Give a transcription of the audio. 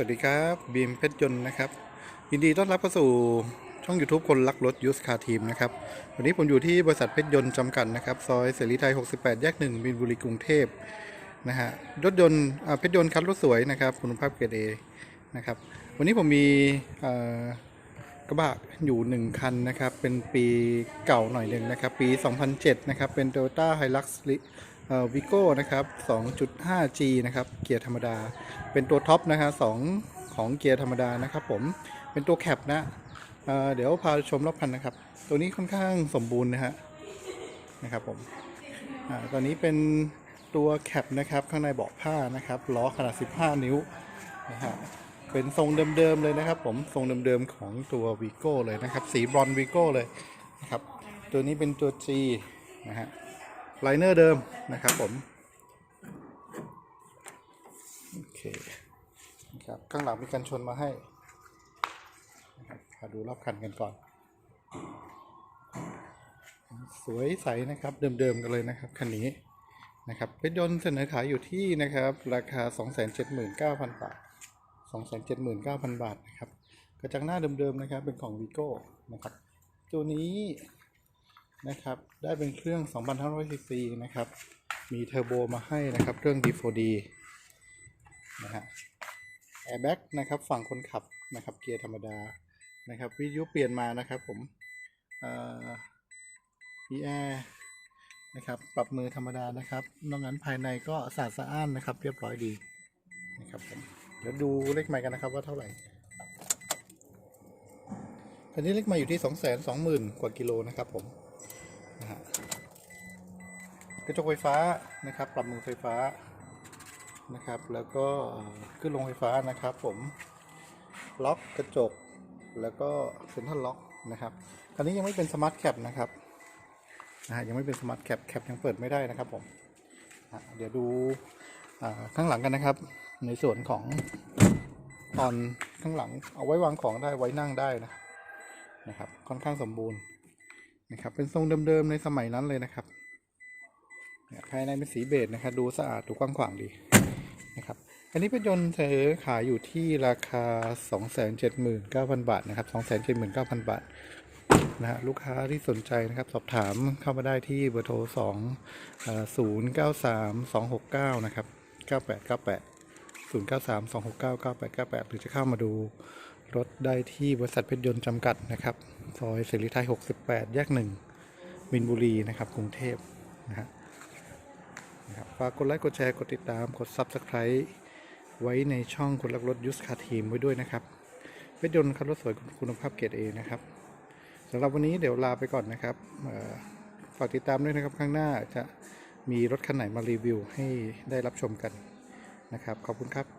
สวัสดีครับบีมเพชรยนต์นะครับยินดีต้อนรับเข้าสู่ช่อง YouTube คนรักรถยูสคาทีมนะครับวันนี้ผมอยู่ที่บริษัทเพชรยนต์จำกัดนะครับซอยเสรีไทย 68 แยกหนึ่งบินบุรีกรุงเทพนะฮะรถยนต์เพชรยนต์คันรถสวยนะครับคุณภาพเกรดเอนะครับวันนี้ผมมีกระบะอยู่หนึ่งคันนะครับเป็นปีเก่าหน่อยหนึ่งนะครับปี 2007 นะครับเป็น Toyota Hilux วิโก้นะครับ 2.5G นะครับ เกียร์ธรรมดา เป็นตัวท็อปนะฮะสองของเกียร์ธรรมดานะครับผม เป็นตัวแคปนะเเดี๋ยวพาชมรอบคันนะครับ ตัวนี้ค่อนข้างสมบูรณ์นะฮะ นะครับผมอตอนนี้เป็นตัวแคปนะครับ ข้างในเบาะผ้านะครับล้อขนาด 15 นิ้วนะฮะ เป็นทรงเดิมๆเลยนะครับ ผม ทรงเดิมๆของตัววีโก้เลยนะครับ สีบรอนวีโก้เลยนะครับ ตัวนี้เป็นตัว G นะฮะ ไลเนอร์เดิมนะครับผมโอเคครับข้างหลังมีกันชนมาให้มาดูรอบคันกันก่อน สวยใสนะครับเดิมๆกันเลยนะครับคันนี้นะครับเพชรยนต์เสนอขายอยู่ที่นะครับ ราคา 279,000 บาท 279,000 บาทนะครับกระจังหน้าเดิมๆนะครับเป็นของวีโก้นะครับ ตัวนี้ นะครับ ได้เป็นเครื่อง 2,500ซีซีนะครับ มีเทอร์โบมาให้นะครับ เครื่อง D4D นะฮะแอร์แบ็กนะครับฝั่งคนขับนะครับ เกียร์ธรรมดานะครับวิทยุเปลี่ยนมานะครับผมเอ่อมีแอร์นะครับปรับมือธรรมดานะครับนอกนั้นภายในก็สะอาดสะอ้านนะครับ เรียบร้อยดีนะครับผมเดี๋ยวดูเลขใหม่กันนะครับว่าเท่าไหร่คันนี้เลขใหม่อยู่ที่ 2 2 0 0 0 0 กว่ากิโลนะครับผม กระจกไฟฟ้านะครับ ปรับมือไฟฟ้านะครับ แล้วก็ขึ้นลงไฟฟ้านะครับ ผมล็อกกระจกแล้วก็เซ็นทรัลล็อกนะครับคันนี้ยังไม่เป็นสมาร์ทแคปนะครับนะฮะยังไม่เป็นสมาร์ทแคปแคปยังเปิดไม่ได้นะครับผมอะเดี๋ยวดูข้างหลังกันนะครับ ในส่วนของตอนข้างหลังเอาไว้วางของได้ไว้นั่งได้นะนะครับ ค่อนข้างสมบูรณ์นะครับ เป็นทรงเดิมๆในสมัยนั้นเลยนะครับ ภายในเป็นสีเบจนะครับดูสะอาดดูกว้างขวางดีนะครับอันนี้เป็นยนต์เสนอขายอยู่ที่ราคา 279,000 บาทนะครับ 279,000 บาทนะฮะลูกค้าที่สนใจนะครับสอบถามเข้ามาได้ที่เบอร์โทร 2 0 9 3 2 6 9 นะครับ 9898 0 9 3 2 6 9 9898 หรือจะเข้ามาดูรถได้ที่บริษัทเพชรยนต์จำกัดนะครับ ซอยเสรีไทย 68 แยก 1 มินบุรีนะครับ กรุงเทพนะฮะ นะครับฝากกดไลค์กดแชร์กดติดตามกด Subscribe ไว้ในช่องคนรักรถยุสคาทีมไว้ด้วยนะครับเพชรยนต์คันรถสวยคุณภาพเกรดเอนะครับสำหรับวันนี้เดี๋ยวลาไปก่อนนะครับฝากติดตามด้วยนะครับข้างหน้าจะมีรถคันไหนมารีวิวให้ได้รับชมกันนะครับ ขอบคุณครับ